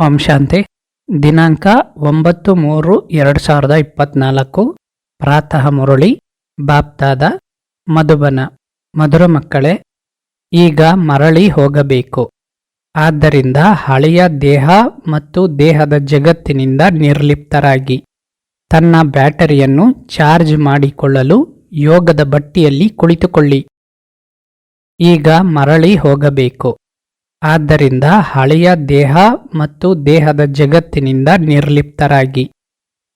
ಓಂ ಶಾಂತಿ ದಿನಾಂಕ ಒಂಬತ್ತು ಮೂರು ಎರಡು ಸಾವಿರದ ಇಪ್ಪತ್ನಾಲ್ಕು. ಪ್ರಾತಃ ಮುರಳಿ, ಬಾಪ್ತಾದ, ಮಧುಬನ. ಮಧುರ ಮಕ್ಕಳೇ, ಈಗ ಮರಳಿ ಹೋಗಬೇಕು. ಆದ್ದರಿಂದ ಹಳೆಯ ದೇಹ ಮತ್ತು ದೇಹದ ಜಗತ್ತಿನಿಂದ ನಿರ್ಲಿಪ್ತರಾಗಿ. ತನ್ನ ಬ್ಯಾಟರಿಯನ್ನು ಚಾರ್ಜ್ ಮಾಡಿಕೊಳ್ಳಲು ಯೋಗದ ಬಟ್ಟಿಯಲ್ಲಿ ಕುಳಿತುಕೊಳ್ಳಿ. ಈಗ ಮರಳಿ ಹೋಗಬೇಕು. ಆದ್ದರಿಂದ ಹಳೆಯ ದೇಹ ಮತ್ತು ದೇಹದ ಜಗತ್ತಿನಿಂದ ನಿರ್ಲಿಪ್ತರಾಗಿ.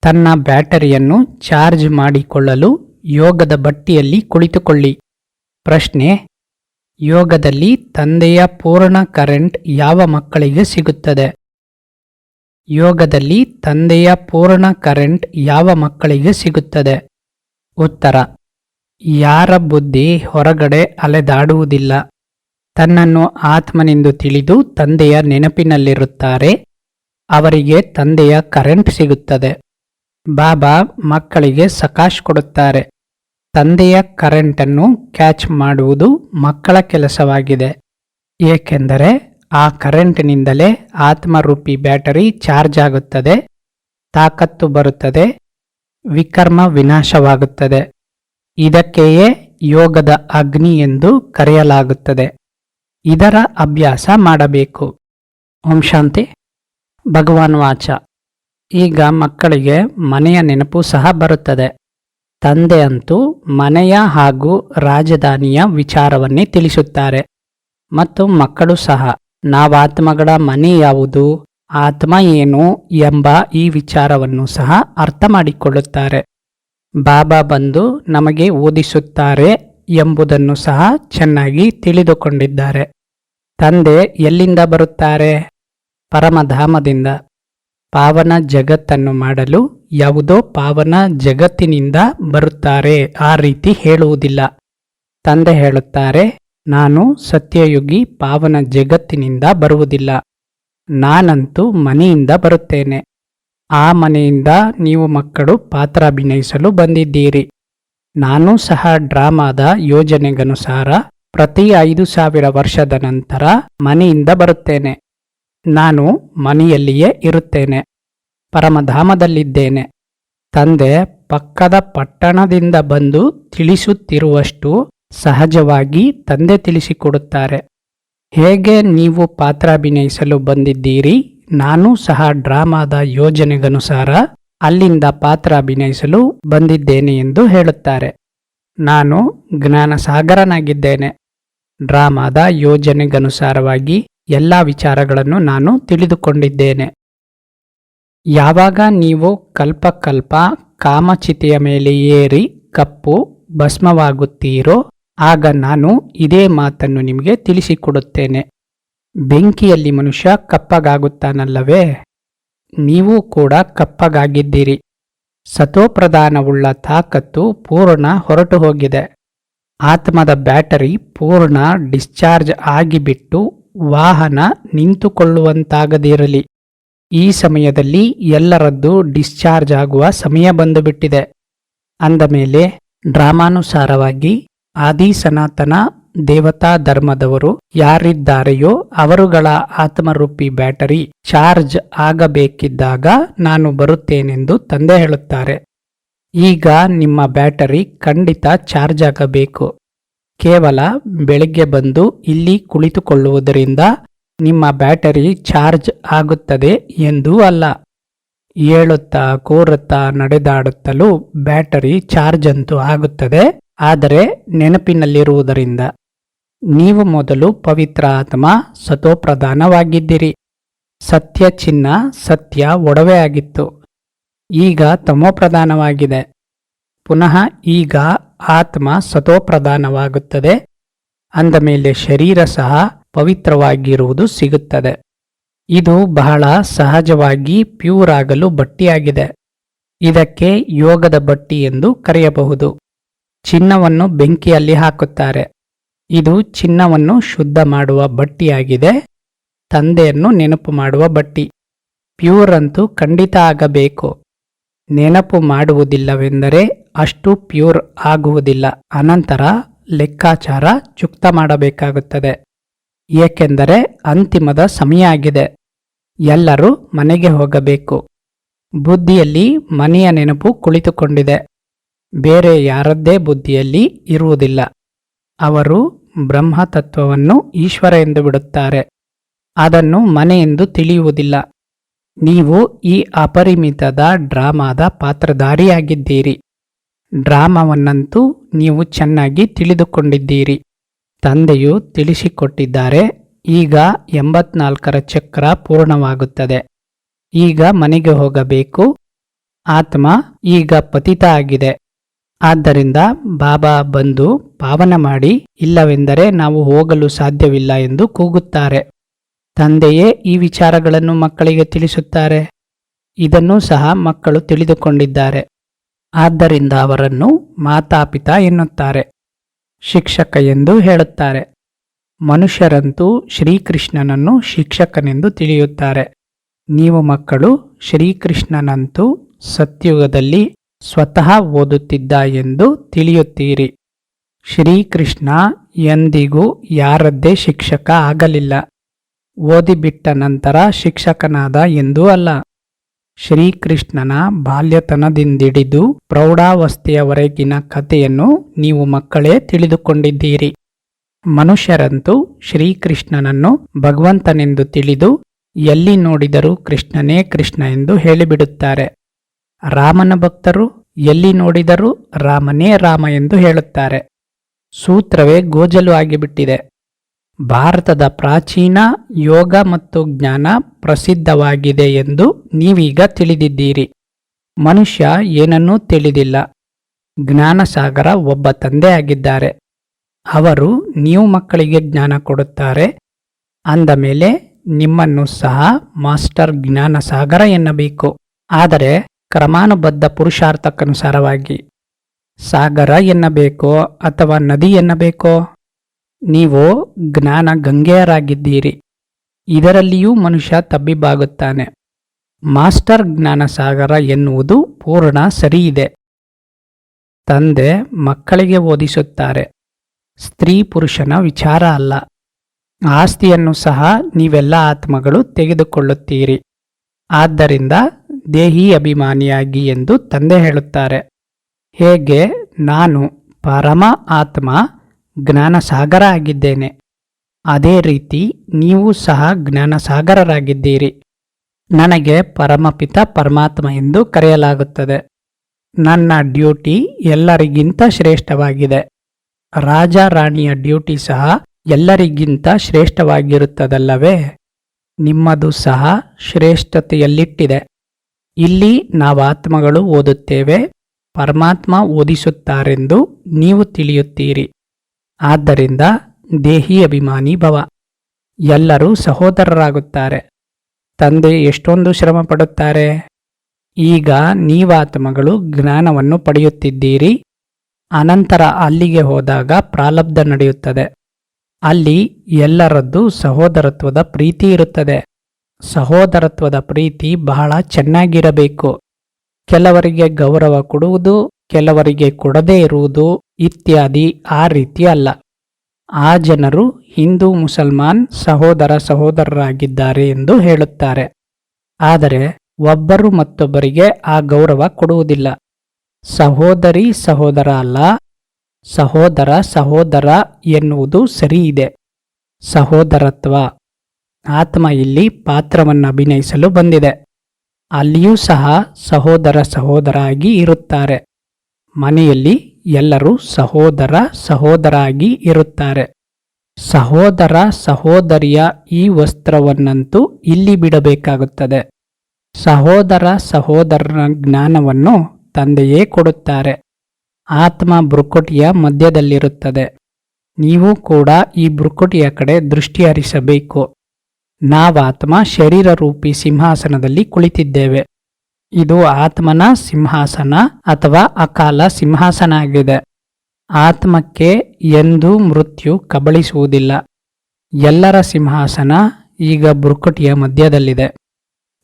ತನ್ನ ಬ್ಯಾಟರಿಯನ್ನು ಚಾರ್ಜ್ ಮಾಡಿಕೊಳ್ಳಲು ಯೋಗದ ಬಟ್ಟಿಯಲ್ಲಿ ಕುಳಿತುಕೊಳ್ಳಿ. ಪ್ರಶ್ನೆ, ಯೋಗದಲ್ಲಿ ತಂದೆಯ ಪೂರ್ಣ ಕರೆಂಟ್ ಯಾವ ಮಕ್ಕಳಿಗೆ ಸಿಗುತ್ತದೆ? ಯೋಗದಲ್ಲಿ ತಂದೆಯ ಪೂರ್ಣ ಕರೆಂಟ್ ಯಾವ ಮಕ್ಕಳಿಗೆ ಸಿಗುತ್ತದೆ? ಉತ್ತರ, ಯಾರ ಬುದ್ಧಿ ಹೊರಗಡೆ ಅಲೆದಾಡುವುದಿಲ್ಲ. ತನ್ನನ್ನು ಆತ್ಮನೆಂದು ತಿಳಿದು ತಂದೆಯ ನೆನಪಿನಲ್ಲಿರುತ್ತಾರೆ. ಅವರಿಗೆ ತಂದೆಯ ಕರೆಂಟ್ ಸಿಗುತ್ತದೆ. ಬಾಬಾ ಮಕ್ಕಳಿಗೆ ಸಕಾಶ್ ಕೊಡುತ್ತಾರೆ. ತಂದೆಯ ಕರೆಂಟನ್ನು ಕ್ಯಾಚ್ ಮಾಡುವುದು ಮಕ್ಕಳ ಕೆಲಸವಾಗಿದೆ. ಏಕೆಂದರೆ ಆ ಕರೆಂಟ್ನಿಂದಲೇ ಆತ್ಮರೂಪಿ ಬ್ಯಾಟರಿ ಚಾರ್ಜ್ ಆಗುತ್ತದೆ. ತಾಕತ್ತು ಬರುತ್ತದೆ. ವಿಕರ್ಮ ವಿನಾಶವಾಗುತ್ತದೆ. ಇದಕ್ಕೆಯೇ ಯೋಗದ ಅಗ್ನಿ ಎಂದು ಕರೆಯಲಾಗುತ್ತದೆ. ಇದರ ಅಭ್ಯಾಸ ಮಾಡಬೇಕು. ಓಂ ಶಾಂತಿ. ಭಗವಾನ್ ವಾಚ. ಈಗ ಮಕ್ಕಳಿಗೆ ಮನೆಯ ನೆನಪು ಸಹ ಬರುತ್ತದೆ. ತಂದೆ ಅಂತೂ ಮನೆಯ ಹಾಗೂ ರಾಜಧಾನಿಯ ವಿಚಾರವನ್ನೇ ತಿಳಿಸುತ್ತಾರೆ. ಮತ್ತು ಮಕ್ಕಳು ಸಹ, ನಾವಾತ್ಮಗಳ ಮನೆ ಯಾವುದು, ಆತ್ಮ ಏನು ಎಂಬ ಈ ವಿಚಾರವನ್ನು ಸಹ ಅರ್ಥ ಮಾಡಿಕೊಳ್ಳುತ್ತಾರೆ. ಬಾಬಾ ಬಂದು ನಮಗೆ ಓದಿಸುತ್ತಾರೆ ಎಂಬುದನ್ನು ಸಹ ಚೆನ್ನಾಗಿ ತಿಳಿದುಕೊಂಡಿದ್ದಾರೆ. ತಂದೆ ಎಲ್ಲಿಂದ ಬರುತ್ತಾರೆ? ಪರಮಧಾಮದಿಂದ. ಪಾವನ ಜಗತ್ತನ್ನು ಮಾಡಲು ಯಾವುದೋ ಪಾವನ ಜಗತ್ತಿನಿಂದ ಬರುತ್ತಾರೆ. ಆ ರೀತಿ ಹೇಳುವುದಿಲ್ಲ. ತಂದೆ ಹೇಳುತ್ತಾರೆ, ನಾನು ಸತ್ಯಯುಗಿ ಪಾವನ ಜಗತ್ತಿನಿಂದ ಬರುವುದಿಲ್ಲ. ನಾನಂತೂ ಮನೆಯಿಂದ ಬರುತ್ತೇನೆ. ಆ ಮನೆಯಿಂದ ನೀವು ಮಕ್ಕಳು ಪಾತ್ರ ಅಭಿನಯಿಸಲು ಬಂದಿದ್ದೀರಿ. ನಾನು ಸಹ ಡ್ರಾಮಾದ ಯೋಜನೆಗನುಸಾರ ಪ್ರತಿ ಐದು ಸಾವಿರ ವರ್ಷದ ನಂತರ ಮನೆಯಿಂದ ಬರುತ್ತೇನೆ. ನಾನು ಮನೆಯಲ್ಲಿಯೇ ಇರುತ್ತೇನೆ. ಪರಮಧಾಮದಲ್ಲಿದ್ದೇನೆ. ತಂದೆ ಪಕ್ಕದ ಪಟ್ಟಣದಿಂದ ಬಂದು ತಿಳಿಸುತ್ತಿರುವಷ್ಟು ಸಹಜವಾಗಿ ತಂದೆ ತಿಳಿಸಿಕೊಡುತ್ತಾರೆ. ಹೇಗೆ ನೀವು ಪಾತ್ರ ಅಭಿನಯಿಸಲು ಬಂದಿದ್ದೀರಿ? ನಾನು ಸಹ ಡ್ರಾಮಾದ ಯೋಜನೆಗನುಸಾರ ಅಲ್ಲಿಂದ ಪಾತ್ರ ಅಭಿನಯಿಸಲು ಬಂದಿದ್ದೇನೆ ಎಂದು ಹೇಳುತ್ತಾರೆ. ನಾನು ಜ್ಞಾನಸಾಗರನಾಗಿದ್ದೇನೆ. ಡ್ರಾಮಾದ ಯೋಜನೆಗನುಸಾರವಾಗಿ ಎಲ್ಲ ವಿಚಾರಗಳನ್ನು ನಾನು ತಿಳಿದುಕೊಂಡಿದ್ದೇನೆ. ಯಾವಾಗ ನೀವು ಕಲ್ಪಕಲ್ಪ ಕಾಮಚಿತೆಯ ಮೇಲೆ ಏರಿ ಕಪ್ಪು ಭಸ್ಮವಾಗುತ್ತೀರೋ, ಆಗ ನಾನು ಇದೇ ಮಾತನ್ನು ನಿಮಗೆ ತಿಳಿಸಿಕೊಡುತ್ತೇನೆ. ಬೆಂಕಿಯಲ್ಲಿ ಮನುಷ್ಯ ಕಪ್ಪಗಾಗುತ್ತಾನಲ್ಲವೇ? ನೀವು ಕೂಡ ಕಪ್ಪಗಾಗಿದ್ದೀರಿ. ಸತೋಪ್ರಧಾನವುಳ್ಳ ತಾಕತ್ತು ಪೂರ್ಣ ಹೊರಟು ಹೋಗಿದೆ ಆತ್ಮದ ಬ್ಯಾಟರಿ ಪೂರ್ಣ ಡಿಸ್ಚಾರ್ಜ್ ಆಗಿಬಿಟ್ಟು ವಾಹನ ನಿಂತುಕೊಳ್ಳುವಂತಾಗದಿರಲಿ. ಈ ಸಮಯದಲ್ಲಿ ಎಲ್ಲರದ್ದು ಡಿಸ್ಚಾರ್ಜ್ ಆಗುವ ಸಮಯ ಬಂದುಬಿಟ್ಟಿದೆ. ಅಂದಮೇಲೆ ಡ್ರಾಮಾನುಸಾರವಾಗಿ ಆದಿ ಸನಾತನ ದೇವತಾ ಧರ್ಮದವರು ಯಾರಿದ್ದಾರೆಯೋ ಅವರುಗಳ ಆತ್ಮರೂಪಿ ಬ್ಯಾಟರಿ ಚಾರ್ಜ್ ಆಗಬೇಕಿದ್ದಾಗ ನಾನು ಬರುತ್ತೇನೆಂದು ತಂದೆ ಹೇಳುತ್ತಾರೆ. ಈಗ ನಿಮ್ಮ ಬ್ಯಾಟರಿ ಖಂಡಿತ ಚಾರ್ಜ್ ಆಗಬೇಕು. ಕೇವಲ ಬೆಳಿಗ್ಗೆ ಬಂದು ಇಲ್ಲಿ ಕುಳಿತುಕೊಳ್ಳುವುದರಿಂದ ನಿಮ್ಮ ಬ್ಯಾಟರಿ ಚಾರ್ಜ್ ಆಗುತ್ತದೆ ಎಂದೂ ಅಲ್ಲ. ಏಳುತ್ತಾ ಕೋರುತ್ತಾ ನಡೆದಾಡುತ್ತಲೂ ಬ್ಯಾಟರಿ ಚಾರ್ಜ್ ಅಂತೂ ಆಗುತ್ತದೆ. ಆದರೆ ನೆನಪಿನಲ್ಲಿರುವುದರಿಂದ ನೀವು ಮೊದಲು ಪವಿತ್ರ ಆತ್ಮ ಸತೋಪ್ರಧಾನವಾಗಿದ್ದಿರಿ ಸತ್ಯ ಚಿನ್ನ, ಸತ್ಯ ಒಡವೆಯಾಗಿತ್ತು ಈಗ ತಮೋಪ್ರಧಾನವಾಗಿದೆ. ಪುನಃ ಈಗ ಆತ್ಮ ಸತೋಪ್ರಧಾನವಾಗುತ್ತದೆ ಅಂದ ಮೇಲೆ ಶರೀರ ಸಹ ಪವಿತ್ರವಾಗಿರುವುದು ಸಿಗುತ್ತದೆ. ಇದು ಬಹಳ ಸಹಜವಾಗಿ ಪ್ಯೂರ್ ಆಗಲು ಬಟ್ಟಿಯಾಗಿದೆ. ಇದಕ್ಕೆ ಯೋಗದ ಬಟ್ಟಿ ಎಂದು ಕರೆಯಬಹುದು. ಚಿನ್ನವನ್ನು ಬೆಂಕಿಯಲ್ಲಿ ಹಾಕುತ್ತಾರೆ. ಇದು ಚಿನ್ನವನ್ನು ಶುದ್ಧ ಮಾಡುವ ಬಟ್ಟಿಯಾಗಿದೆ. ತಂದೆಯನ್ನು ನೆನಪು ಮಾಡುವ ಬಟ್ಟಿ. ಪ್ಯೂರ್ ಅಂತೂ ಖಂಡಿತ ಆಗಬೇಕು. ನೆನಪು ಮಾಡುವುದಿಲ್ಲವೆಂದರೆ ಅಷ್ಟು ಪ್ಯೂರ್ ಆಗುವುದಿಲ್ಲ. ಅನಂತರ ಲೆಕ್ಕಾಚಾರ ಚುಕ್ತ ಮಾಡಬೇಕಾಗುತ್ತದೆ. ಏಕೆಂದರೆ ಅಂತಿಮದ ಸಮಯ ಆಗಿದೆ ಎಲ್ಲರೂ ಮನೆಗೆ ಹೋಗಬೇಕು. ಬುದ್ಧಿಯಲ್ಲಿ ಮನೆಯ ನೆನಪು ಕುಳಿತುಕೊಂಡಿದೆ. ಬೇರೆ ಯಾರದ್ದೇ ಬುದ್ಧಿಯಲ್ಲಿ ಇರುವುದಿಲ್ಲ. ಅವರು ಬ್ರಹ್ಮತತ್ವವನ್ನು ಈಶ್ವರ ಎಂದು ಬಿಡುತ್ತಾರೆ. ಅದನ್ನು ಮನೆ ಎಂದು ತಿಳಿಯುವುದಿಲ್ಲ. ನೀವು ಈ ಅಪರಿಮಿತದ ಡ್ರಾಮಾದ ಪಾತ್ರಧಾರಿಯಾಗಿದ್ದೀರಿ. ಡ್ರಾಮಾವನ್ನಂತೂ ನೀವು ಚೆನ್ನಾಗಿ ತಿಳಿದುಕೊಂಡಿದ್ದೀರಿ. ತಂದೆಯು ತಿಳಿಸಿಕೊಟ್ಟಿದ್ದಾರೆ, ಈಗ ಎಂಬತ್ನಾಲ್ಕರ ಚಕ್ರ ಪೂರ್ಣವಾಗುತ್ತದೆ. ಈಗ ಮನೆಗೆ ಹೋಗಬೇಕು. ಆತ್ಮ ಈಗ ಪತಿತ ಆಗಿದೆ. ಆದ್ದರಿಂದ ಬಾಬಾ ಬಂದು ಪಾವನ ಮಾಡಿ, ಇಲ್ಲವೆಂದರೆ ನಾವು ಹೋಗಲು ಸಾಧ್ಯವಿಲ್ಲ ಎಂದು ಕೂಗುತ್ತಾರೆ. ತಂದೆಯೇ ಈ ವಿಚಾರಗಳನ್ನು ಮಕ್ಕಳಿಗೆ ತಿಳಿಸುತ್ತಾರೆ. ಇದನ್ನು ಸಹ ಮಕ್ಕಳು ತಿಳಿದುಕೊಂಡಿದ್ದಾರೆ. ಆದ್ದರಿಂದ ಅವರನ್ನು ಮಾತಾಪಿತ ಎನ್ನುತ್ತಾರೆ. ಶಿಕ್ಷಕ ಎಂದು ಹೇಳುತ್ತಾರೆ. ಮನುಷ್ಯರಂತೂ ಶ್ರೀಕೃಷ್ಣನನ್ನು ಶಿಕ್ಷಕನೆಂದು ತಿಳಿಯುತ್ತಾರೆ. ನೀವು ಮಕ್ಕಳು ಶ್ರೀಕೃಷ್ಣನಂತೂ ಸತ್ಯುಗದಲ್ಲಿ ಸ್ವತಃ ಓದುತ್ತಿದ್ದ ಎಂದು ತಿಳಿಯುತ್ತೀರಿ. ಶ್ರೀಕೃಷ್ಣ ಎಂದಿಗೂ ಯಾರದ್ದೇ ಶಿಕ್ಷಕ ಆಗಲಿಲ್ಲ. ಓದಿಬಿಟ್ಟ ನಂತರ ಶಿಕ್ಷಕನಾದ ಎಂದೂ ಅಲ್ಲ. ಶ್ರೀಕೃಷ್ಣನ ಬಾಲ್ಯತನದಿಂದಿಡಿದು ಪ್ರೌಢಾವಸ್ಥೆಯವರೆಗಿನ ಕಥೆಯನ್ನು ನೀವು ಮಕ್ಕಳೇ ತಿಳಿದುಕೊಂಡಿದ್ದೀರಿ. ಮನುಷ್ಯರಂತೂ ಶ್ರೀಕೃಷ್ಣನನ್ನು ಭಗವಂತನೆಂದು ತಿಳಿದು ಎಲ್ಲಿ ನೋಡಿದರೂ ಕೃಷ್ಣನೇ ಕೃಷ್ಣ ಎಂದು ಹೇಳಿಬಿಡುತ್ತಾರೆ. ರಾಮನ ಭಕ್ತರು ಎಲ್ಲಿ ನೋಡಿದರೂ ರಾಮನೇ ರಾಮ ಎಂದು ಹೇಳುತ್ತಾರೆ. ಸೂತ್ರವೇ ಗೋಜಲು ಆಗಿಬಿಟ್ಟಿದೆ. ಭಾರತದ ಪ್ರಾಚೀನ ಯೋಗ ಮತ್ತು ಜ್ಞಾನ ಪ್ರಸಿದ್ಧವಾಗಿದೆ ಎಂದು ನೀವೀಗ ತಿಳಿದಿದ್ದೀರಿ. ಮನುಷ್ಯ ಏನನ್ನೂ ತಿಳಿದಿಲ್ಲ. ಜ್ಞಾನಸಾಗರ ಒಬ್ಬ ತಂದೆ ಆಗಿದ್ದಾರೆ. ಅವರು ನೀವು ಮಕ್ಕಳಿಗೆ ಜ್ಞಾನ ಕೊಡುತ್ತಾರೆ. ಅಂದ ಮೇಲೆ ನಿಮ್ಮನ್ನು ಸಹ ಮಾಸ್ಟರ್ ಜ್ಞಾನಸಾಗರ ಎನ್ನಬೇಕು. ಆದರೆ ಕ್ರಮಾನುಬದ್ಧ ಪುರುಷಾರ್ಥಕ್ಕನುಸಾರವಾಗಿ ಸಾಗರ ಎನ್ನಬೇಕೋ ಅಥವಾ ನದಿ ಎನ್ನಬೇಕೋ? ನೀವು ಜ್ಞಾನ ಗಂಗೆಯರಾಗಿದ್ದೀರಿ. ಇದರಲ್ಲಿಯೂ ಮನುಷ್ಯ ತಬ್ಬಿಬ್ಬಾಗುತ್ತಾನೆ ಮಾಸ್ಟರ್ ಜ್ಞಾನ ಸಾಗರ ಎನ್ನುವುದು ಪೂರ್ಣ ಸರಿಯಿದೆ. ತಂದೆ ಮಕ್ಕಳಿಗೆ ಓದಿಸುತ್ತಾರೆ. ಸ್ತ್ರೀ ಪುರುಷನ ವಿಚಾರ ಅಲ್ಲ. ಆಸ್ತಿಯನ್ನು ಸಹ ನೀವೆಲ್ಲ ಆತ್ಮಗಳು ತೆಗೆದುಕೊಳ್ಳುತ್ತೀರಿ. ಆದ್ದರಿಂದ ದೇಹಿ ಅಭಿಮಾನಿಯಾಗಿ ಎಂದು ತಂದೆ ಹೇಳುತ್ತಾರೆ. ಹೇಗೆ? ನಾನು ಪರಮ ಆತ್ಮ, ಜ್ಞಾನಸಾಗರ ಆಗಿದ್ದೇನೆ. ಅದೇ ರೀತಿ ನೀವು ಸಹ ಜ್ಞಾನಸಾಗರರಾಗಿದ್ದೀರಿ. ನನಗೆ ಪರಮಪಿತ ಪರಮಾತ್ಮ ಎಂದು ಕರೆಯಲಾಗುತ್ತದೆ. ನನ್ನ ಡ್ಯೂಟಿ ಎಲ್ಲರಿಗಿಂತ ಶ್ರೇಷ್ಠವಾಗಿದೆ. ರಾಜ ರಾಣಿಯ ಡ್ಯೂಟಿ ಸಹ ಎಲ್ಲರಿಗಿಂತ ಶ್ರೇಷ್ಠವಾಗಿರುತ್ತದಲ್ಲವೇ? ನಿಮ್ಮದು ಸಹ ಶ್ರೇಷ್ಠತೆಯಲ್ಲಿಟ್ಟಿದೆ. ಇಲ್ಲಿ ನಾವು ಆತ್ಮಗಳು ಓದುತ್ತೇವೆ. ಪರಮಾತ್ಮ ಓದಿಸುತ್ತಾರೆಂದು ನೀವು ತಿಳಿಯುತ್ತೀರಿ. ಆದ್ದರಿಂದ ದೇಹಿ ಅಭಿಮಾನಿ ಭವ. ಎಲ್ಲರೂ ಸಹೋದರರಾಗುತ್ತಾರೆ. ತಂದೆ ಎಷ್ಟೊಂದು ಶ್ರಮ ಪಡುತ್ತಾರೆ ಈಗ ನೀವಾತ್ಮಗಳು ಜ್ಞಾನವನ್ನು ಪಡೆಯುತ್ತಿದ್ದೀರಿ. ಅನಂತರ ಅಲ್ಲಿಗೆ ಹೋದಾಗ ಪ್ರಾಲಬ್ಧ ನಡೆಯುತ್ತದೆ. ಅಲ್ಲಿ ಎಲ್ಲರದ್ದು ಸಹೋದರತ್ವದ ಪ್ರೀತಿ ಇರುತ್ತದೆ. ಸಹೋದರತ್ವದ ಪ್ರೀತಿ ಬಹಳ ಚೆನ್ನಾಗಿರಬೇಕು. ಕೆಲವರಿಗೆ ಗೌರವ ಕೊಡುವುದು, ಕೆಲವರಿಗೆ ಕೊಡದೇ ಇರುವುದು ಇತ್ಯಾದಿ ಆ ರೀತಿ ಅಲ್ಲ. ಆ ಜನರು ಹಿಂದೂ, ಮುಸಲ್ಮಾನ್ ಸಹೋದರ ಸಹೋದರರಾಗಿದ್ದಾರೆ ಎಂದು ಹೇಳುತ್ತಾರೆ. ಆದರೆ ಒಬ್ಬರು ಮತ್ತೊಬ್ಬರಿಗೆ ಆ ಗೌರವ ಕೊಡುವುದಿಲ್ಲ. ಸಹೋದರಿ ಸಹೋದರ ಅಲ್ಲ, ಸಹೋದರ ಸಹೋದರ ಎನ್ನುವುದು ಸರಿಯಿದೆ. ಸಹೋದರತ್ವ ಆತ್ಮ ಇಲ್ಲಿ ಪಾತ್ರವನ್ನು ಅಭಿನಯಿಸಲು ಬಂದಿದೆ. ಅಲ್ಲಿಯೂ ಸಹ ಸಹೋದರ ಸಹೋದರ ಆಗಿ ಇರುತ್ತಾರೆ. ಮನೆಯಲ್ಲಿ ಎಲ್ಲರೂ ಸಹೋದರ ಸಹೋದರ ಆಗಿ ಇರುತ್ತಾರೆ. ಸಹೋದರ ಸಹೋದರಿಯ ಈ ವಸ್ತ್ರವನ್ನಂತೂ ಇಲ್ಲಿ ಬಿಡಬೇಕಾಗುತ್ತದೆ. ಸಹೋದರ ಸಹೋದರನ ಜ್ಞಾನವನ್ನು ತಂದೆಯೇ ಕೊಡುತ್ತಾರೆ. ಆತ್ಮ ಬೃಕುಟಿಯ ಮಧ್ಯದಲ್ಲಿರುತ್ತದೆ. ನೀವು ಕೂಡ ಈ ಬೃಕುಟಿಯ ಕಡೆ ದೃಷ್ಟಿ ಹರಿಸಬೇಕು ನಾವಾತ್ಮ ಶರೀರ ರೂಪಿ ಸಿಂಹಾಸನದಲ್ಲಿ ಕುಳಿತಿದ್ದೇವೆ. ಇದು ಆತ್ಮನ ಸಿಂಹಾಸನ ಅಥವಾ ಅಕಾಲ ಸಿಂಹಾಸನ ಆಗಿದೆ. ಆತ್ಮಕ್ಕೆ ಎಂದೂ ಮೃತ್ಯು ಕಬಳಿಸುವುದಿಲ್ಲ. ಎಲ್ಲರ ಸಿಂಹಾಸನ ಈಗ ಬುರುಕುಟಿಯ ಮಧ್ಯದಲ್ಲಿದೆ.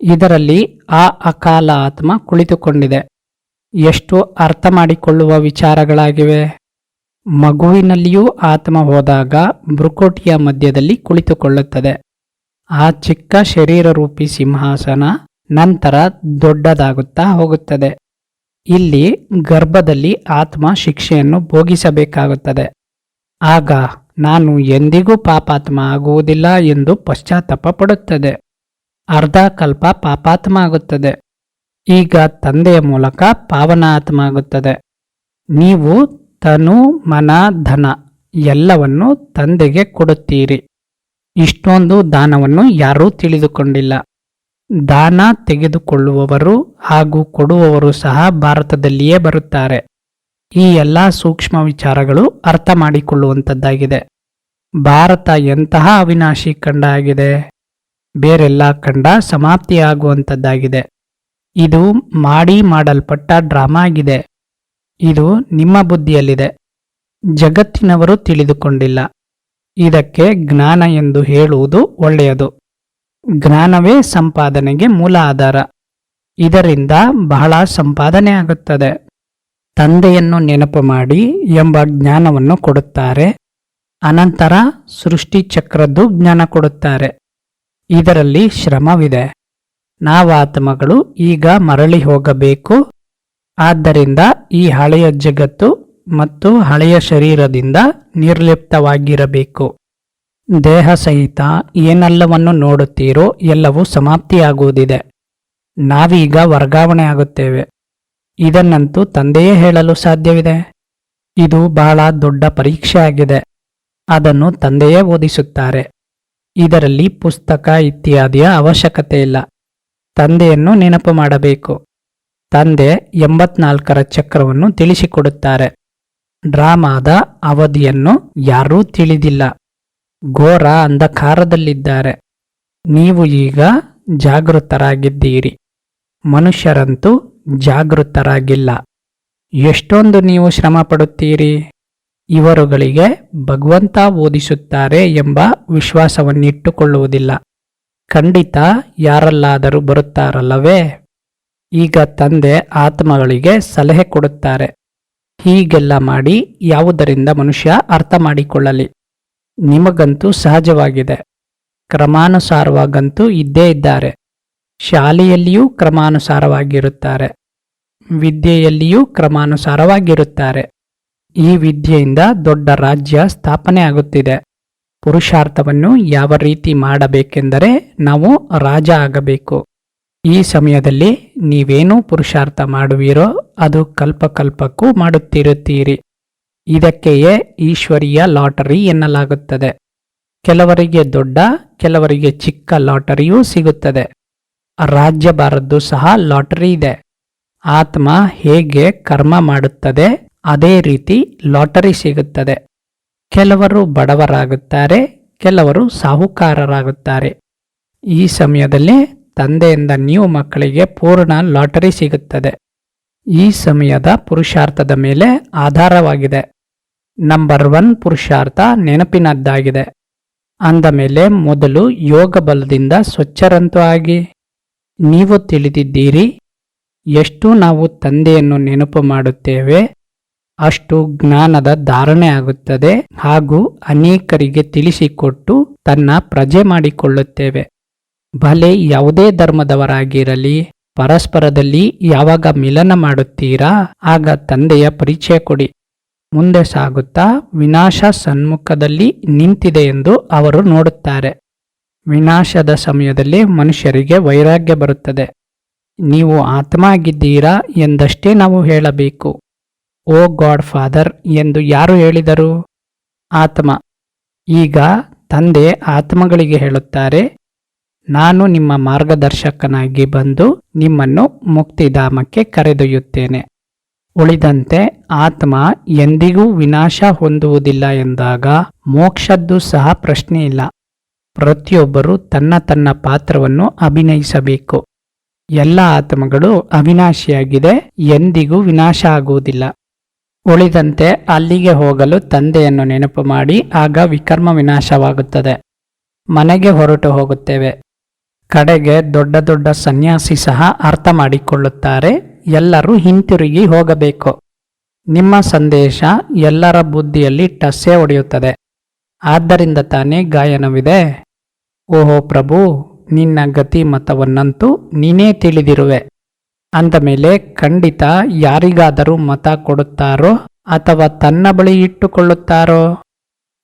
ಇದರಲ್ಲಿ ಆ ಅಕಾಲ ಆತ್ಮ ಕುಳಿತುಕೊಂಡಿದೆ. ಎಷ್ಟು ಅರ್ಥ ಮಾಡಿಕೊಳ್ಳುವ ವಿಚಾರಗಳಾಗಿವೆ? ಮಗುವಿನಲ್ಲಿಯೂ ಆತ್ಮ ಹೋದಾಗ ಬೃಕೋಟಿಯ ಮಧ್ಯದಲ್ಲಿ ಕುಳಿತುಕೊಳ್ಳುತ್ತದೆ. ಆ ಚಿಕ್ಕ ಶರೀರ ರೂಪಿ ಸಿಂಹಾಸನ ನಂತರ ದೊಡ್ಡದಾಗುತ್ತಾ ಹೋಗುತ್ತದೆ. ಇಲ್ಲಿ ಗರ್ಭದಲ್ಲಿ ಆತ್ಮ ಶಿಕ್ಷೆಯನ್ನು ಭೋಗಿಸಬೇಕಾಗುತ್ತದೆ. ಆಗ ನಾನು ಎಂದಿಗೂ ಪಾಪಾತ್ಮ ಆಗುವುದಿಲ್ಲ ಎಂದು ಪಶ್ಚಾತ್ತಾಪ ಪಡುತ್ತದೆ. ಅರ್ಧ ಕಲ್ಪ ಪಾಪಾತ್ಮ ಆಗುತ್ತದೆ. ಈಗ ತಂದೆಯ ಮೂಲಕ ಪಾವನ ಆತ್ಮ ಆಗುತ್ತದೆ. ನೀವು ತನು, ಮನ, ಧನ ಎಲ್ಲವನ್ನು ತಂದೆಗೆ ಕೊಡುತ್ತೀರಿ. ಇಷ್ಟೊಂದು ದಾನವನ್ನು ಯಾರೂ ತಿಳಿದುಕೊಂಡಿಲ್ಲ. ದಾನ ತೆಗೆದುಕೊಳ್ಳುವವರು ಹಾಗೂ ಕೊಡುವವರು ಸಹ ಭಾರತದಲ್ಲಿಯೇ ಬರುತ್ತಾರೆ. ಈ ಎಲ್ಲ ಸೂಕ್ಷ್ಮ ವಿಚಾರಗಳು ಅರ್ಥ ಮಾಡಿಕೊಳ್ಳುವಂಥದ್ದಾಗಿದೆ. ಭಾರತ ಎಂತಹ ಅವಿನಾಶಿ ಖಂಡ ಆಗಿದೆ? ಬೇರೆಲ್ಲ ಖಂಡ ಸಮಾಪ್ತಿಯಾಗುವಂಥದ್ದಾಗಿದೆ. ಇದು ಮಾಡಿ ಮಾಡಲ್ಪಟ್ಟ ಡ್ರಾಮಾ ಆಗಿದೆ. ಇದು ನಿಮ್ಮ ಬುದ್ಧಿಯಲ್ಲಿದೆ. ಜಗತ್ತಿನವರು ತಿಳಿದುಕೊಂಡಿಲ್ಲ. ಇದಕ್ಕೆ ಜ್ಞಾನ ಎಂದು ಹೇಳುವುದು ಒಳ್ಳೆಯದು. ಜ್ಞಾನವೇ ಸಂಪಾದನೆಗೆ ಮೂಲ ಆಧಾರ. ಇದರಿಂದ ಬಹಳ ಸಂಪಾದನೆ ಆಗುತ್ತದೆ. ತಂದೆಯನ್ನು ನೆನಪು ಮಾಡಿ ಎಂಬ ಜ್ಞಾನವನ್ನು ಕೊಡುತ್ತಾರೆ. ಅನಂತರ ಸೃಷ್ಟಿ ಚಕ್ರದ್ದು ಜ್ಞಾನ ಕೊಡುತ್ತಾರೆ. ಇದರಲ್ಲಿ ಶ್ರಮವಿದೆ. ನಾವಾತ್ಮಗಳು ಈಗ ಮರಳಿ ಹೋಗಬೇಕು. ಆದ್ದರಿಂದ ಈ ಹಳೆಯ ಜಗತ್ತು ಮತ್ತು ಹಳೆಯ ಶರೀರದಿಂದ ನಿರ್ಲಿಪ್ತವಾಗಿರಬೇಕು. ದೇಹ ಸಹಿತ ಏನೆಲ್ಲವನ್ನು ನೋಡುತ್ತೀರೋ ಎಲ್ಲವೂ ಸಮಾಪ್ತಿಯಾಗುವುದಿದೆ. ನಾವೀಗ ವರ್ಗಾವಣೆ ಆಗುತ್ತೇವೆ. ಇದನ್ನಂತೂ ತಂದೆಯೇ ಹೇಳಲು ಸಾಧ್ಯವಿದೆ. ಇದು ಬಹಳ ದೊಡ್ಡ ಪರೀಕ್ಷೆ ಆಗಿದೆ ಅದನ್ನು ತಂದೆಯೇ ಓದಿಸುತ್ತಾರೆ. ಇದರಲ್ಲಿ ಪುಸ್ತಕ ಇತ್ಯಾದಿಯ ಅವಶ್ಯಕತೆ ಇಲ್ಲ. ತಂದೆಯನ್ನು ನೆನಪು ಮಾಡಬೇಕು. ತಂದೆ ಎಂಬತ್ನಾಲ್ಕರ ಚಕ್ರವನ್ನು ತಿಳಿಸಿಕೊಡುತ್ತಾರೆ. ಡ್ರಾಮಾದ ಅವಧಿಯನ್ನು ಯಾರೂ ತಿಳಿದಿಲ್ಲ. ಘೋರ ಅಂಧಕಾರದಲ್ಲಿದ್ದಾರೆ. ನೀವು ಈಗ ಜಾಗೃತರಾಗಿದ್ದೀರಿ. ಮನುಷ್ಯರಂತೂ ಜಾಗೃತರಾಗಿಲ್ಲ. ಎಷ್ಟೊಂದು ನೀವು ಶ್ರಮ ಪಡುತ್ತೀರಿ ಇವರುಗಳಿಗೆ ಭಗವಂತ ಓದಿಸುತ್ತಾರೆ ಎಂಬ ವಿಶ್ವಾಸವನ್ನಿಟ್ಟುಕೊಳ್ಳುವುದಿಲ್ಲ. ಖಂಡಿತ ಯಾರಲ್ಲಾದರೂ ಬರುತ್ತಾರಲ್ಲವೇ? ಈಗ ತಂದೆ ಆತ್ಮಗಳಿಗೆ ಸಲಹೆ ಕೊಡುತ್ತಾರೆ. ಹೀಗೆಲ್ಲ ಮಾಡಿ ಯಾವುದರಿಂದ ಮನುಷ್ಯ ಅರ್ಥ ಮಾಡಿಕೊಳ್ಳಲಿ? ನಿಮಗಂತೂ ಸಹಜವಾಗಿದೆ. ಕ್ರಮಾನುಸಾರವಾಗಂತೂ ಇದ್ದೇ ಇದ್ದಾರೆ. ಶಾಲೆಯಲ್ಲಿಯೂ ಕ್ರಮಾನುಸಾರವಾಗಿರುತ್ತಾರೆ. ವಿದ್ಯೆಯಲ್ಲಿಯೂ ಕ್ರಮಾನುಸಾರವಾಗಿರುತ್ತಾರೆ. ಈ ವಿದ್ಯೆಯಿಂದ ದೊಡ್ಡ ರಾಜ್ಯ ಸ್ಥಾಪನೆ ಆಗುತ್ತಿದೆ. ಪುರುಷಾರ್ಥವನ್ನು ಯಾವ ರೀತಿ ಮಾಡಬೇಕೆಂದರೆ ನಾವು ರಾಜ ಆಗಬೇಕು. ಈ ಸಮಯದಲ್ಲಿ ನೀವೇನು ಪುರುಷಾರ್ಥ ಮಾಡುವಿರೋ ಅದು ಕಲ್ಪಕಲ್ಪಕ್ಕೂ ಮಾಡುತ್ತಿರುತ್ತೀರಿ. ಇದಕ್ಕೆಯೇ ಈಶ್ವರೀಯ ಲಾಟರಿ ಎನ್ನಲಾಗುತ್ತದೆ. ಕೆಲವರಿಗೆ ದೊಡ್ಡ, ಕೆಲವರಿಗೆ ಚಿಕ್ಕ ಲಾಟರಿಯೂ ಸಿಗುತ್ತದೆ. ರಾಜ್ಯ ರಾಜ್ಯಭಾರದ್ದು ಸಹ ಲಾಟರಿ ಇದೆ. ಆತ್ಮ ಹೇಗೆ ಕರ್ಮ ಮಾಡುತ್ತದೆ, ಅದೇ ರೀತಿ ಲಾಟರಿ ಸಿಗುತ್ತದೆ. ಕೆಲವರು ಬಡವರಾಗುತ್ತಾರೆ, ಕೆಲವರು ಸಾಹುಕಾರರಾಗುತ್ತಾರೆ. ಈ ಸಮಯದಲ್ಲಿ ತಂದೆಯಿಂದ ನೀವು ಮಕ್ಕಳಿಗೆ ಪೂರ್ಣ ಲಾಟರಿ ಸಿಗುತ್ತದೆ. ಈ ಸಮಯದ ಪುರುಷಾರ್ಥದ ಮೇಲೆ ಆಧಾರವಾಗಿದೆ. ನಂಬರ್ ಒನ್ ಪುರುಷಾರ್ಥ ನೆನಪಿನದ್ದಾಗಿದೆ. ಅಂದ ಮೇಲೆ ಮೊದಲು ಯೋಗ ಬಲದಿಂದ ಸ್ವಚ್ಛರಂತೂ ಆಗಿ. ನೀವು ತಿಳಿದಿದ್ದೀರಿ, ಎಷ್ಟು ನಾವು ತಂದೆಯನ್ನು ನೆನಪು ಮಾಡುತ್ತೇವೆ, ಅಷ್ಟು ಜ್ಞಾನದ ಧಾರಣೆ ಆಗುತ್ತದೆ ಹಾಗೂ ಅನೇಕರಿಗೆ ತಿಳಿಸಿಕೊಟ್ಟು ತನ್ನ ಪ್ರಜೆ ಮಾಡಿಕೊಳ್ಳುತ್ತೇವೆ. ಭಲೆ ಯಾವುದೇ ಧರ್ಮದವರಾಗಿರಲಿ, ಪರಸ್ಪರದಲ್ಲಿ ಯಾವಾಗ ಮಿಲನ ಮಾಡುತ್ತೀರಾ, ಆಗ ತಂದೆಯ ಪರಿಚಯ ಕೊಡಿ. ಮುಂದೆ ಸಾಗುತ್ತಾ, ವಿನಾಶ ಸನ್ಮುಖದಲ್ಲಿ ನಿಂತಿದೆ ಎಂದು ಅವರು ನೋಡುತ್ತಾರೆ. ವಿನಾಶದ ಸಮಯದಲ್ಲಿ ಮನುಷ್ಯರಿಗೆ ವೈರಾಗ್ಯ ಬರುತ್ತದೆ. ನೀವು ಆತ್ಮ ಆಗಿದ್ದೀರಾ ಎಂದಷ್ಟೇ ನಾವು ಹೇಳಬೇಕು. ಓ ಗಾಡ್ ಫಾದರ್ ಎಂದು ಯಾರು ಹೇಳಿದರು? ಆತ್ಮ. ಈಗ ತಂದೆ ಆತ್ಮಗಳಿಗೆ ಹೇಳುತ್ತಾರೆ ನಾನು ನಿಮ್ಮ ಮಾರ್ಗದರ್ಶಕನಾಗಿ ಬಂದು ನಿಮ್ಮನ್ನು ಮುಕ್ತಿಧಾಮಕ್ಕೆ ಕರೆದೊಯ್ಯುತ್ತೇನೆ. ಉಳಿದಂತೆ ಆತ್ಮ ಎಂದಿಗೂ ವಿನಾಶ ಹೊಂದುವುದಿಲ್ಲ ಎಂದಾಗ ಮೋಕ್ಷದ್ದು ಸಹ ಪ್ರಶ್ನೆ ಇಲ್ಲ. ಪ್ರತಿಯೊಬ್ಬರೂ ತನ್ನ ತನ್ನ ಪಾತ್ರವನ್ನು ಅಭಿನಯಿಸಬೇಕು. ಎಲ್ಲ ಆತ್ಮಗಳು ಅವಿನಾಶಿಯಾಗಿದೆ, ಎಂದಿಗೂ ವಿನಾಶ ಆಗುವುದಿಲ್ಲ. ಉಳಿದಂತೆ ಅಲ್ಲಿಗೆ ಹೋಗಲು ತಂದೆಯನ್ನು ನೆನಪು ಮಾಡಿ, ಆಗ ವಿಕರ್ಮ ವಿನಾಶವಾಗುತ್ತದೆ. ಮನೆಗೆ ಹೊರಟು ಹೋಗುತ್ತೇವೆ. ಕಡೆಗೆ ದೊಡ್ಡ ದೊಡ್ಡ ಸನ್ಯಾಸಿ ಸಹ ಅರ್ಥ ಮಾಡಿಕೊಳ್ಳುತ್ತಾರೆ. ಎಲ್ಲರೂ ಹಿಂತಿರುಗಿ ಹೋಗಬೇಕು. ನಿಮ್ಮ ಸಂದೇಶ ಎಲ್ಲರ ಬುದ್ಧಿಯಲ್ಲಿ ಟಸ್ಸೆ ಹೊಡೆಯುತ್ತದೆ. ಆದ್ದರಿಂದ ತಾನೇ ಗಾಯನವಿದೆ. ಓಹೋ ಪ್ರಭು, ನಿನ್ನ ಗತಿ ಮತವನ್ನಂತೂ ನೀನೇ ತಿಳಿದಿರುವೆ. ಅಂದ ಮೇಲೆ ಖಂಡಿತ ಯಾರಿಗಾದರೂ ಮತ ಕೊಡುತ್ತಾರೋ ಅಥವಾ ತನ್ನ ಬಳಿ ಇಟ್ಟುಕೊಳ್ಳುತ್ತಾರೋ?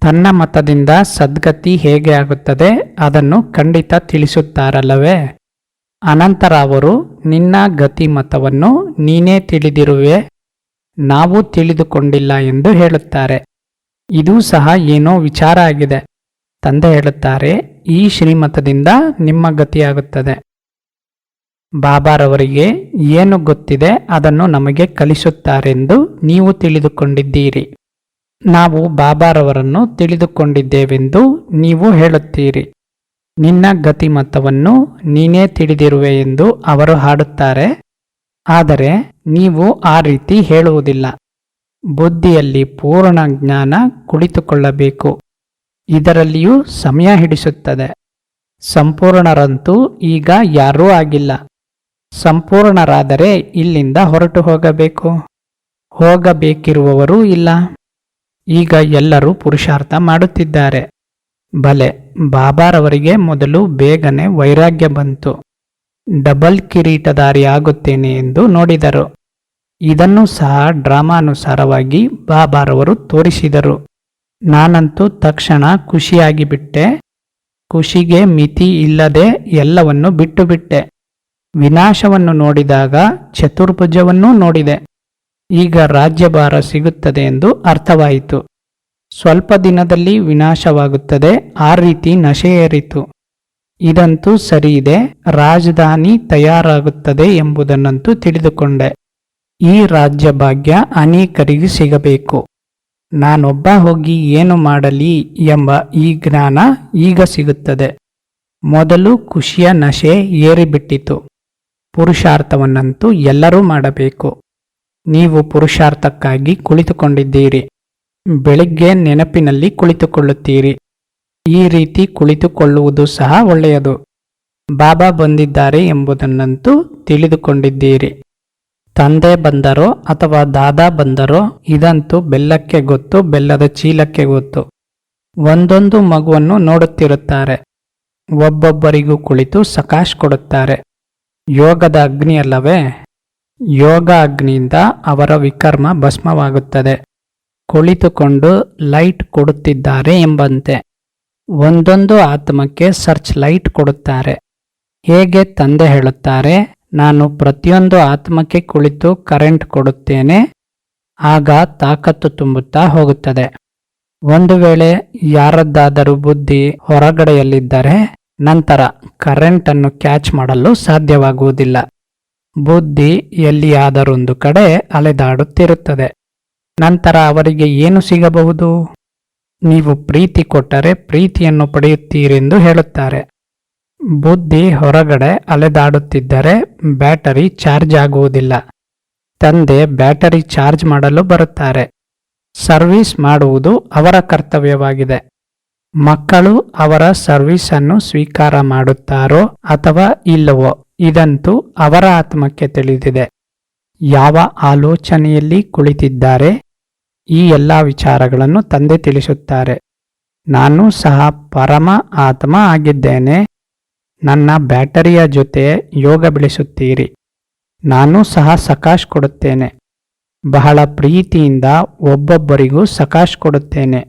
ತನ್ನ ಮತದಿಂದ ಸದ್ಗತಿ ಹೇಗೆ ಆಗುತ್ತದೆ ಅದನ್ನು ಖಂಡಿತ ತಿಳಿಸುತ್ತಾರಲ್ಲವೇ? ಅನಂತರ ಅವರು, ನಿನ್ನ ಗತಿ ಮತವನ್ನು ನೀನೇ ತಿಳಿದಿರುವೆ, ನಾವು ತಿಳಿದುಕೊಂಡಿಲ್ಲ ಎಂದು ಹೇಳುತ್ತಾರೆ. ಇದೂ ಸಹ ಏನೋ ವಿಚಾರ ಆಗಿದೆ. ತಂದೆ ಹೇಳುತ್ತಾರೆ, ಈ ಶ್ರೀಮತದಿಂದ ನಿಮ್ಮ ಗತಿಯಾಗುತ್ತದೆ ಬಾಬಾರವರಿಗೆ, ಏನು ಗೊತ್ತಿದೆ ಅದನ್ನು ನಮಗೆ ಕಲಿಸುತ್ತಾರೆಂದು ನೀವು ತಿಳಿದುಕೊಂಡಿದ್ದೀರಿ. ನಾವು ಬಾಬಾರವರನ್ನು ತಿಳಿದುಕೊಂಡಿದ್ದೇವೆಂದು ನೀವು ಹೇಳುತ್ತೀರಿ. ನಿನ್ನ ಗತಿಮತವನ್ನು ನೀನೇ ತಿಳಿದಿರುವೆ ಎಂದು ಅವರು ಹಾಡುತ್ತಾರೆ. ಆದರೆ ನೀವು ಆ ರೀತಿ ಹೇಳುವುದಿಲ್ಲ. ಬುದ್ಧಿಯಲ್ಲಿ ಪೂರ್ಣ ಜ್ಞಾನ ಕುಳಿತುಕೊಳ್ಳಬೇಕು. ಇದರಲ್ಲಿಯೂ ಸಮಯ ಹಿಡಿಸುತ್ತದೆ. ಸಂಪೂರ್ಣರಂತೂ ಈಗ ಯಾರೂ ಆಗಿಲ್ಲ. ಸಂಪೂರ್ಣರಾದರೆ ಇಲ್ಲಿಂದ ಹೊರಟು ಹೋಗಬೇಕು. ಹೋಗಬೇಕಿರುವವರೂ ಇಲ್ಲ. ಈಗ ಎಲ್ಲರೂ ಪುರುಷಾರ್ಥ ಮಾಡುತ್ತಿದ್ದಾರೆ. ಬಲೆ, ಬಾಬಾರವರಿಗೆ ಮೊದಲು ಬೇಗನೆ ವೈರಾಗ್ಯ ಬಂತು. ಡಬಲ್ ಕಿರೀಟಧಾರಿ ಆಗುತ್ತೇನೆ ಎಂದು ನೋಡಿದರು. ಇದನ್ನು ಸಹ ಡ್ರಾಮಾನುಸಾರವಾಗಿ ಬಾಬಾರವರು ತೋರಿಸಿದರು. ನಾನಂತೂ ತಕ್ಷಣ ಖುಷಿಯಾಗಿ ಬಿಟ್ಟೆ ಖುಷಿಗೆ ಮಿತಿ ಇಲ್ಲದೆ ಎಲ್ಲವನ್ನು ಬಿಟ್ಟುಬಿಟ್ಟೆ. ವಿನಾಶವನ್ನು ನೋಡಿದಾಗ ಚತುರ್ಭುಜವನ್ನೂ ನೋಡಿದೆ. ಈಗ ರಾಜ್ಯಭಾರ ಸಿಗುತ್ತದೆ ಎಂದು ಅರ್ಥವಾಯಿತು. ಸ್ವಲ್ಪ ದಿನದಲ್ಲಿ ವಿನಾಶವಾಗುತ್ತದೆ, ಆ ರೀತಿ ನಶೆಯೇರಿತು ಇದಂತೂ ಸರಿಯಿದೆ ರಾಜಧಾನಿ ತಯಾರಾಗುತ್ತದೆ ಎಂಬುದನ್ನಂತೂ ತಿಳಿದುಕೊಂಡೆ. ಈ ರಾಜ್ಯ ಭಾಗ್ಯ ಅನೇಕರಿಗೆ ಸಿಗಬೇಕು. ನಾನೊಬ್ಬ ಹೋಗಿ ಏನು ಮಾಡಲಿ ಎಂಬ ಈ ಜ್ಞಾನ ಈಗ ಸಿಗುತ್ತದೆ. ಮೊದಲು ಖುಷಿಯ ನಶೆ ಏರಿಬಿಟ್ಟಿತು. ಪುರುಷಾರ್ಥವನ್ನಂತೂ ಎಲ್ಲರೂ ಮಾಡಬೇಕು. ನೀವು ಪುರುಷಾರ್ಥಕ್ಕಾಗಿ ಕುಳಿತುಕೊಂಡಿದ್ದೀರಿ. ಬೆಳಿಗ್ಗೆ ನೆನಪಿನಲ್ಲಿ ಕುಳಿತುಕೊಳ್ಳುತ್ತೀರಿ. ಈ ರೀತಿ ಕುಳಿತುಕೊಳ್ಳುವುದು ಸಹ ಒಳ್ಳೆಯದು. ಬಾಬಾ ಬಂದಿದ್ದಾರೆ ಎಂಬುದನ್ನಂತೂ ತಿಳಿದುಕೊಂಡಿದ್ದೀರಿ. ತಂದೆ ಬಂದರೋ ಅಥವಾ ದಾದಾ ಬಂದರೋ ಇದಂತೂ ಬೆಲ್ಲಕ್ಕೆ ಗೊತ್ತು, ಬೆಲ್ಲದ ಚೀಲಕ್ಕೆ ಗೊತ್ತು. ಒಂದೊಂದು ಮಗುವನ್ನು ನೋಡುತ್ತಿರುತ್ತಾರೆ. ಒಬ್ಬೊಬ್ಬರಿಗೂ ಕುಳಿತು ಸಕಾಶ್ ಕೊಡುತ್ತಾರೆ. ಯೋಗದ ಅಗ್ನಿಯಲ್ಲವೇ? ಯೋಗ ಅಗ್ನಿಯಿಂದ ಅವರ ವಿಕರ್ಮ ಭಸ್ಮವಾಗುತ್ತದೆ. ಕುಳಿತುಕೊಂಡು ಲೈಟ್ ಕೊಡುತ್ತಿದ್ದಾರೆ ಎಂಬಂತೆ. ಒಂದೊಂದು ಆತ್ಮಕ್ಕೆ ಸರ್ಚ್ ಲೈಟ್ ಕೊಡುತ್ತಾರೆ. ಹೇಗೆ ತಂದೆ ಹೇಳುತ್ತಾರೆ, ನಾನು ಪ್ರತಿಯೊಂದು ಆತ್ಮಕ್ಕೆ ಕುಳಿತು ಕರೆಂಟ್ ಕೊಡುತ್ತೇನೆ. ಆಗ ತಾಕತ್ತು ತುಂಬುತ್ತಾ ಹೋಗುತ್ತದೆ. ಒಂದು ವೇಳೆ ಯಾರದ್ದಾದರೂ ಬುದ್ಧಿ ಹೊರಗಡೆಯಲ್ಲಿದ್ದರೆ, ನಂತರ ಕರೆಂಟನ್ನು ಕ್ಯಾಚ್ ಮಾಡಲು ಸಾಧ್ಯವಾಗುವುದಿಲ್ಲ. ಬುದ್ಧಿ ಎಲ್ಲಿಯಾದರೊಂದು ಕಡೆ ಅಲೆದಾಡುತ್ತಿರುತ್ತದೆ. ನಂತರ ಅವರಿಗೆ ಏನು ಸಿಗಬಹುದು? ನೀವು ಪ್ರೀತಿ ಕೊಟ್ಟರೆ ಪ್ರೀತಿಯನ್ನು ಪಡೆಯುತ್ತೀರೆಂದು ಹೇಳುತ್ತಾರೆ. ಬುದ್ಧಿ ಹೊರಗಡೆ ಅಲೆದಾಡುತ್ತಿದ್ದರೆ ಬ್ಯಾಟರಿ ಚಾರ್ಜ್ ಆಗುವುದಿಲ್ಲ. ತಂದೆ ಬ್ಯಾಟರಿ ಚಾರ್ಜ್ ಮಾಡಲು ಬರುತ್ತಾರೆ. ಸರ್ವಿಸ್ ಮಾಡುವುದು ಅವರ ಕರ್ತವ್ಯವಾಗಿದೆ. ಮಕ್ಕಳು ಅವರ ಸರ್ವಿಸ್ ಅನ್ನು ಸ್ವೀಕಾರ ಮಾಡುತ್ತಾರೋ ಅಥವಾ ಇಲ್ಲವೋ? ಇದಂತೂ ಅವರ ಆತ್ಮಕ್ಕೆ ತಿಳಿದಿದೆ. ಯಾವ ಆಲೋಚನೆಯಲ್ಲಿ ಕುಳಿತಿದ್ದಾರೆ, ಈ ಎಲ್ಲ ವಿಚಾರಗಳನ್ನು ತಂದೆ ತಿಳಿಸುತ್ತಾರೆ. ನಾನು ಸಹ ಪರಮ ಆತ್ಮ ಆಗಿದ್ದೇನೆ. ನನ್ನ ಬ್ಯಾಟರಿಯ ಜೊತೆ ಯೋಗ ಬೆಳೆಸುತ್ತೀರಿ. ನಾನು ಸಹ ಸಕಾಶ್ ಕೊಡುತ್ತೇನೆ. ಬಹಳ ಪ್ರೀತಿಯಿಂದ ಒಬ್ಬೊಬ್ಬರಿಗೂ ಸಕಾಶ್ ಕೊಡುತ್ತೇನೆ.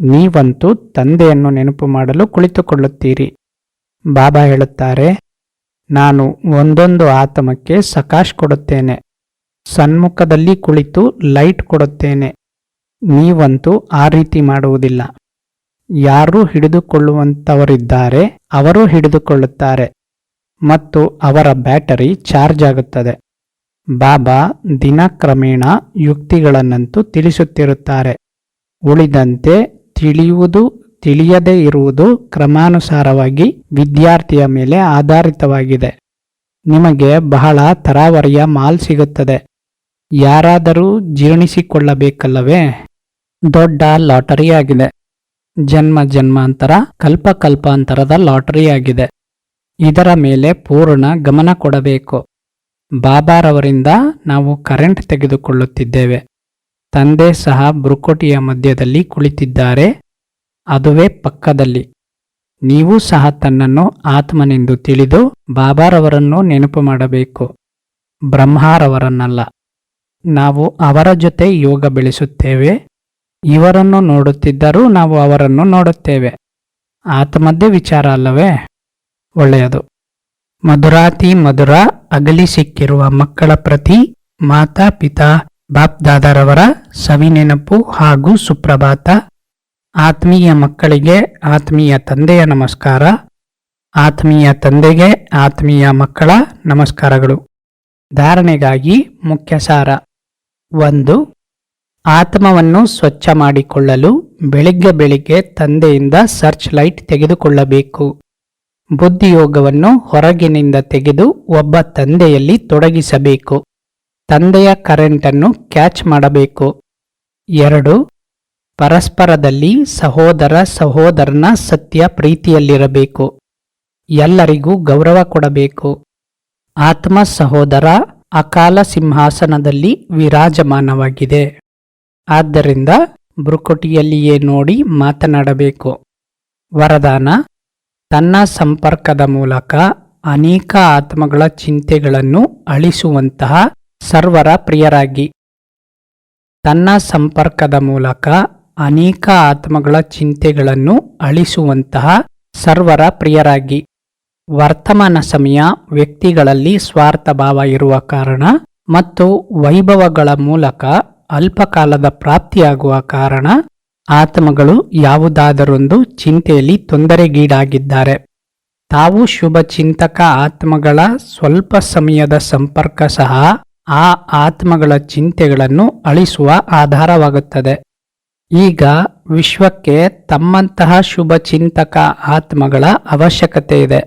ನೀವಂತೂ ತಂದೆಯನ್ನು ನೆನಪು ಮಾಡಲು ಕುಳಿತುಕೊಳ್ಳುತ್ತೀರಿ. ಬಾಬಾ ಹೇಳುತ್ತಾರೆ ನಾನು ಒಂದೊಂದು ಆತಮಕ್ಕೆ ಸಕಾಶ್ ಕೊಡುತ್ತೇನೆ. ಸನ್ಮುಖದಲ್ಲಿ ಕುಳಿತು ಲೈಟ್ ಕೊಡುತ್ತೇನೆ. ನೀವಂತೂ ಆ ರೀತಿ ಮಾಡುವುದಿಲ್ಲ. ಯಾರು ಹಿಡಿದುಕೊಳ್ಳುವಂಥವರಿದ್ದಾರೆ ಅವರು ಹಿಡಿದುಕೊಳ್ಳುತ್ತಾರೆ. ಮತ್ತು ಅವರ ಬ್ಯಾಟರಿ ಚಾರ್ಜ್ ಆಗುತ್ತದೆ. ಬಾಬಾ ದಿನಕ್ರಮೇಣ ಯುಕ್ತಿಗಳನ್ನಂತೂ ತಿಳಿಸುತ್ತಿರುತ್ತಾರೆ. ಉಳಿದಂತೆ ತಿಳಿಯುವುದು ತಿಳಿಯದೇ ಇರುವುದು ಕ್ರಮಾನುಸಾರವಾಗಿ ವಿದ್ಯಾರ್ಥಿಯ ಮೇಲೆ ಆಧಾರಿತವಾಗಿದೆ. ನಿಮಗೆ ಬಹಳ ತರಾವರಿಯ ಮಾಲ್ ಸಿಗುತ್ತದೆ. ಯಾರಾದರೂ ಜೀರ್ಣಿಸಿಕೊಳ್ಳಬೇಕಲ್ಲವೇ? ದೊಡ್ಡ ಲಾಟರಿಯಾಗಿದೆ. ಜನ್ಮ ಜನ್ಮಾಂತರ, ಕಲ್ಪ ಕಲ್ಪಾಂತರದ ಲಾಟರಿಯಾಗಿದೆ. ಇದರ ಮೇಲೆ ಪೂರ್ಣ ಗಮನ ಕೊಡಬೇಕು. ಬಾಬಾರವರಿಂದ ನಾವು ಕರೆಂಟ್ ತೆಗೆದುಕೊಳ್ಳುತ್ತಿದ್ದೇವೆ. ತಂದೆ ಸಹ ಬ್ರುಕೋಟಿಯ ಮಧ್ಯದಲ್ಲಿ ಕುಳಿತಿದ್ದಾರೆ. ಅದುವೇ ಪಕ್ಕದಲ್ಲಿ. ನೀವು ಸಹ ತನ್ನನ್ನು ಆತ್ಮನೆಂದು ತಿಳಿದು ಬಾಬಾರವರನ್ನು ನೆನಪು ಮಾಡಬೇಕು. ಬ್ರಹ್ಮಾರವರನ್ನಲ್ಲ. ನಾವು ಅವರ ಜೊತೆ ಯೋಗ ಬೆಳೆಸುತ್ತೇವೆ. ಇವರನ್ನು ನೋಡುತ್ತಿದ್ದರೂ ನಾವು ಅವರನ್ನು ನೋಡುತ್ತೇವೆ. ಆತ್ಮದ್ದೇ ವಿಚಾರ ಅಲ್ಲವೇ? ಒಳ್ಳೆಯದು. ಮಧುರಾತಿ ಮಧುರ ಅಗಲಿ ಸಿಕ್ಕಿರುವ ಮಕ್ಕಳ ಪ್ರತಿ ಮಾತಾ ಪಿತಾ ಬಾಪ್ದಾದರವರ ಸವಿನೆನಪು ಹಾಗೂ ಸುಪ್ರಭಾತ ಆತ್ಮೀಯ ಮಕ್ಕಳಿಗೆ ಆತ್ಮೀಯ ತಂದೆಯ ನಮಸ್ಕಾರ. ಆತ್ಮೀಯ ತಂದೆಗೆ ಆತ್ಮೀಯ ಮಕ್ಕಳ ನಮಸ್ಕಾರಗಳು. ಧಾರಣೆಗಾಗಿ ಮುಖ್ಯ ಸಾರ. ಒಂದು, ಆತ್ಮವನ್ನು ಸ್ವಚ್ಛ ಮಾಡಿಕೊಳ್ಳಲು ಬೆಳಿಗ್ಗೆ ಬೆಳಿಗ್ಗೆ ತಂದೆಯಿಂದ ಸರ್ಚ್ ಲೈಟ್ ತೆಗೆದುಕೊಳ್ಳಬೇಕು. ಬುದ್ಧಿಯೋಗವನ್ನು ಹೊರಗಿನಿಂದ ತೆಗೆದು ಒಬ್ಬ ತಂದೆಯಲ್ಲಿ ತೊಡಗಿಸಬೇಕು. ತಂದೆಯ ಕರೆಂಟನ್ನು ಕ್ಯಾಚ್ ಮಾಡಬೇಕು. ಎರಡು ಪರಸ್ಪರದಲ್ಲಿ ಸಹೋದರ ಸಹೋದರನ ಸತ್ಯ ಪ್ರೀತಿಯಲ್ಲಿರಬೇಕು. ಎಲ್ಲರಿಗೂ ಗೌರವ ಕೊಡಬೇಕು. ಆತ್ಮ ಸಹೋದರ ಅಕಾಲ ಸಿಂಹಾಸನದಲ್ಲಿ ವಿರಾಜಮಾನವಾಗಿದೆ. ಆದ್ದರಿಂದ ಬೃಕುಟಿಯಲ್ಲಿಯೇ ನೋಡಿ ಮಾತನಾಡಬೇಕು. ವರದಾನ, ತನ್ನ ಸಂಪರ್ಕದ ಮೂಲಕ ಅನೇಕ ಆತ್ಮಗಳ ಚಿಂತೆಗಳನ್ನು ಅಳಿಸುವಂತಹ ಸರ್ವರ ಪ್ರಿಯರಾಗಿ. ತನ್ನ ಸಂಪರ್ಕದ ಮೂಲಕ ಅನೇಕ ಆತ್ಮಗಳ ಚಿಂತೆಗಳನ್ನು ಅಳಿಸುವಂತಹ ಸರ್ವರ ಪ್ರಿಯರಾಗಿ. ವರ್ತಮಾನ ಸಮಯ ವ್ಯಕ್ತಿಗಳಲ್ಲಿ ಸ್ವಾರ್ಥ ಭಾವ ಇರುವ ಕಾರಣ ಮತ್ತು ವೈಭವಗಳ ಮೂಲಕ ಅಲ್ಪಕಾಲದ ಪ್ರಾಪ್ತಿಯಾಗುವ ಕಾರಣ ಆತ್ಮಗಳು ಯಾವುದಾದರೊಂದು ಚಿಂತೆಯಲ್ಲಿ ತೊಂದರೆಗೀಡಾಗಿದ್ದಾರೆ. ತಾವು ಶುಭ ಚಿಂತಕ ಆತ್ಮಗಳ ಸ್ವಲ್ಪ ಸಮಯದ ಸಂಪರ್ಕ ಸಹ ಆ ಆತ್ಮಗಳ ಚಿಂತೆಗಳನ್ನು ಅಳಿಸುವ ಆಧಾರವಾಗುತ್ತದೆ. ಈಗ ವಿಶ್ವಕ್ಕೆ ತಮ್ಮಂತಹ ಶುಭ ಚಿಂತಕ ಆತ್ಮಗಳ ಅವಶ್ಯಕತೆ ಇದೆ.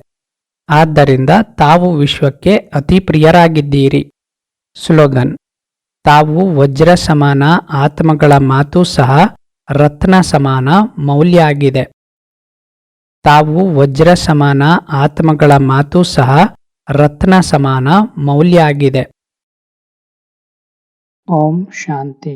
ಆದ್ದರಿಂದ ತಾವು ವಿಶ್ವಕ್ಕೆ ಅತಿ ಪ್ರಿಯರಾಗಿದ್ದೀರಿ. ಸ್ಲೋಗನ್, ತಾವು ವಜ್ರ ಸಮಾನ ಆತ್ಮಗಳ ಮಾತು ಸಹ ರತ್ನ ಸಮಾನ ಮೌಲ್ಯ ಆಗಿದೆ ತಾವು ವಜ್ರ ಸಮಾನ ಆತ್ಮಗಳ ಮಾತು ಸಹ ರತ್ನ ಸಮಾನ ಮೌಲ್ಯ ಆಗಿದೆ ಓಂ ಶಾಂತಿ.